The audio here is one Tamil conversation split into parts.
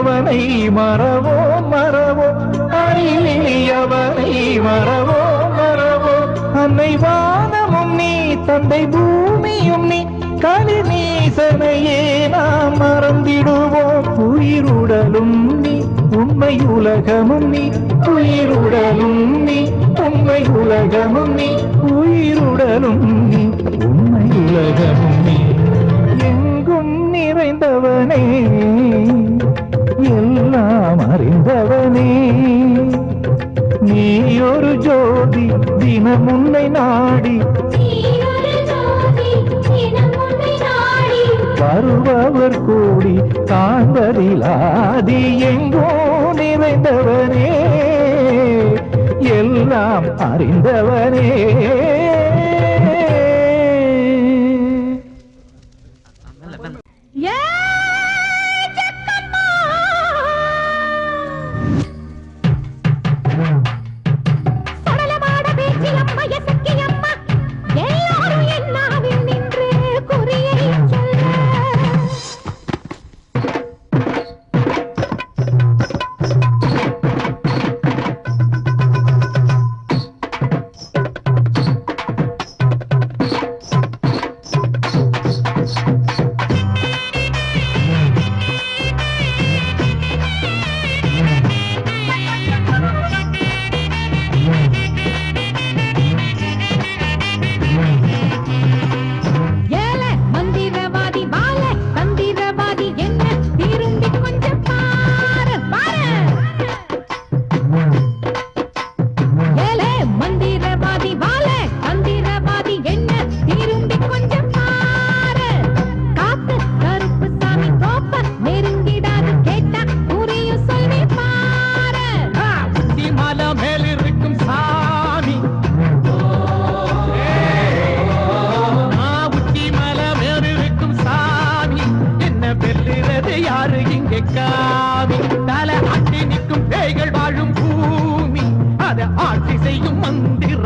அவனை மறவோ மறவோ. அருளே அவனை மறவோ மறவோ. அன்னை வானமும் நீ தந்தை பூமியும் நீ கலிநீசனையே நாம் மறந்திடுவோம். உயிருடலும் நீ உண்மை உலகமும் நீ உயிருடலும் நீ உண்மை உலகமும் நீ உயிருடலும் தினம் உன்னை நாடி வருபவர் கூடி காண்பதிலாதி எங்கோ நிறைந்தவனே. எல்லாம் அறிந்தவனே.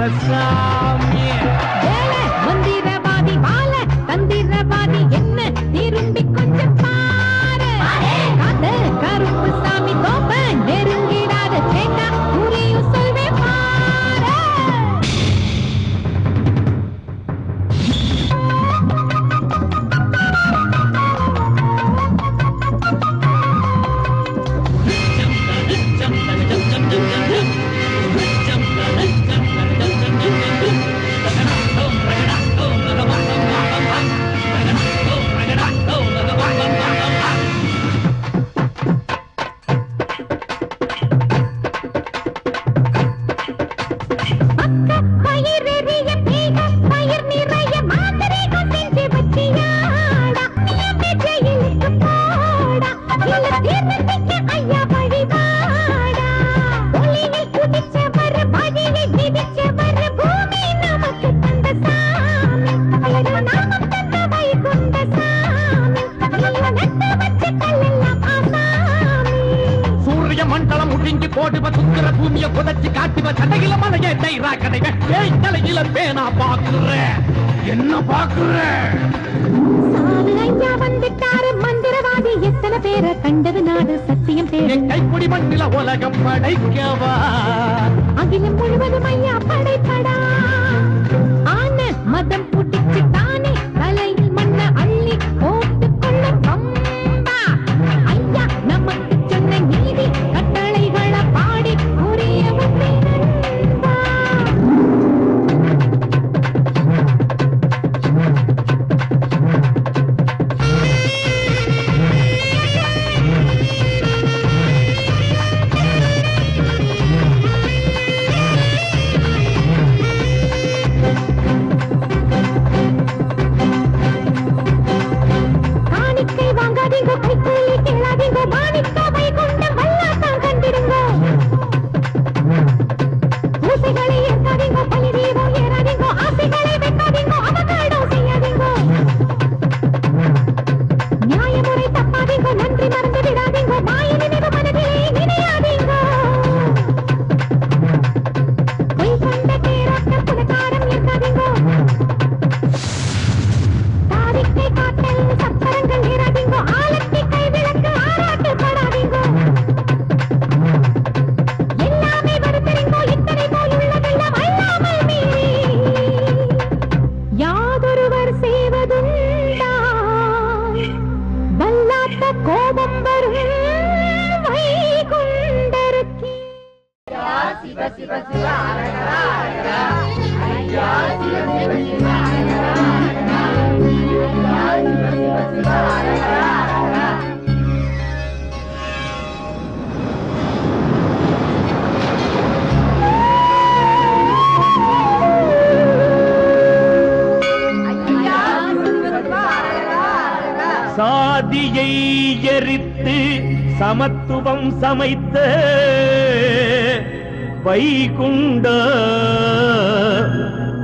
Let's go. பிரிஞ்சு போடுவ சுத்துற பூமிய புதைச்சு காட்டுவ சண்டையில மலைய டைரா கடைவ. ஏய் தலையில பேனா பாக்குற. என்ன பாக்குற? ஐயா வந்துட்டாரு மந்திரவாதி. எத்தனை பேரை கண்டது நாடு சத்தியம் பேரு. கைப்பொடி மண்ணில உலகம் படைக்கவா? அகிலம் முழுவதும் ஐயா படைப்படா. சாதியை எரித்து சமத்துவம் சமைத்த வைகுண்ட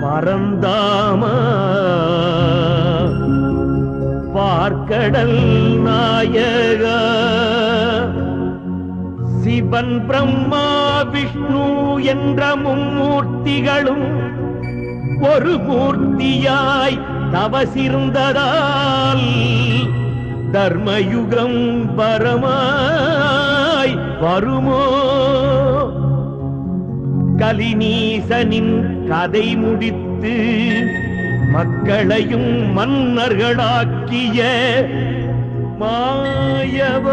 பரந்தாம. பார்க்கடல் நாயக. சிவன் பிரம்மா விஷ்ணு என்ற மும்மூர்த்திகளும் ஒரு மூர்த்தியாய் தவசிருந்ததால் தர்மயுகம் பரமாய் வருமோ? கலிநீசனின் கதை முடித்து மக்களையும் மன்னர்களாக்கிய மாயவ.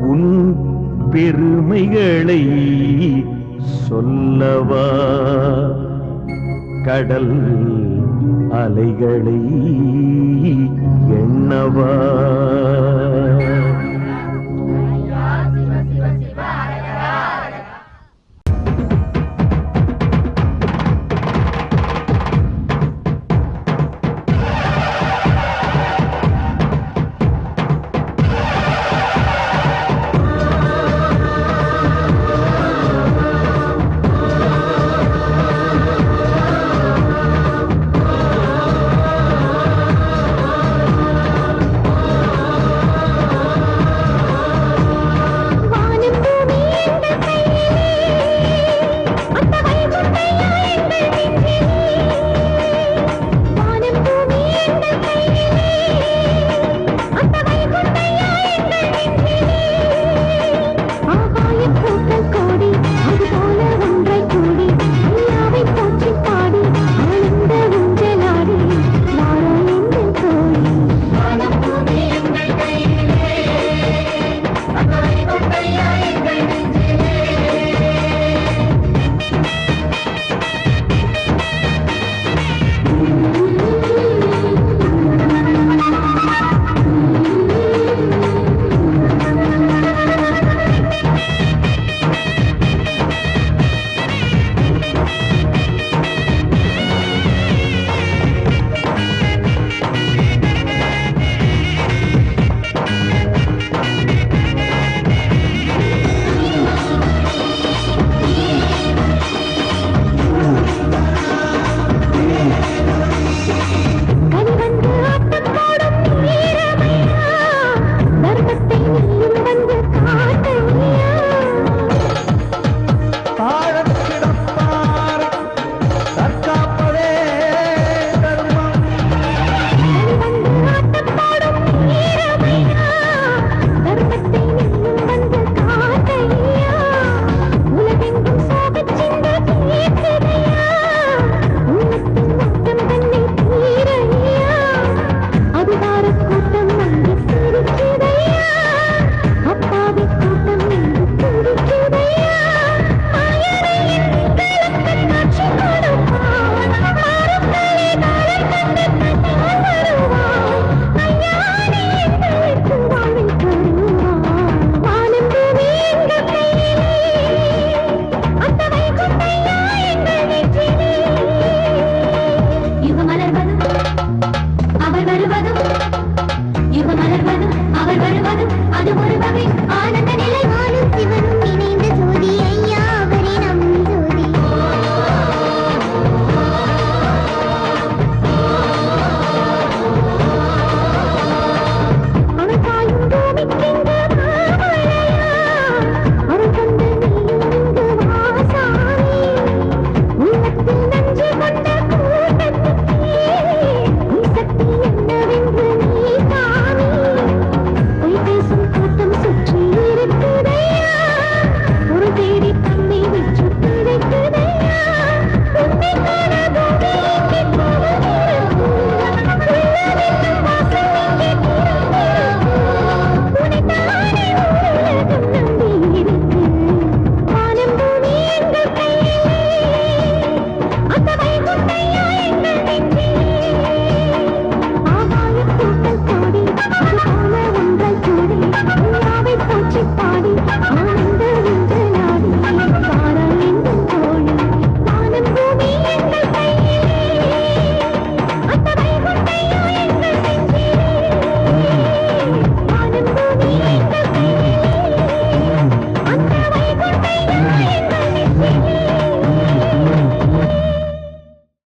உன் பெருமைகளை சொல்லவா? கடல் அலைகளை எண்ணவா? அது ஒரு வகை ஆனந்த நிலை.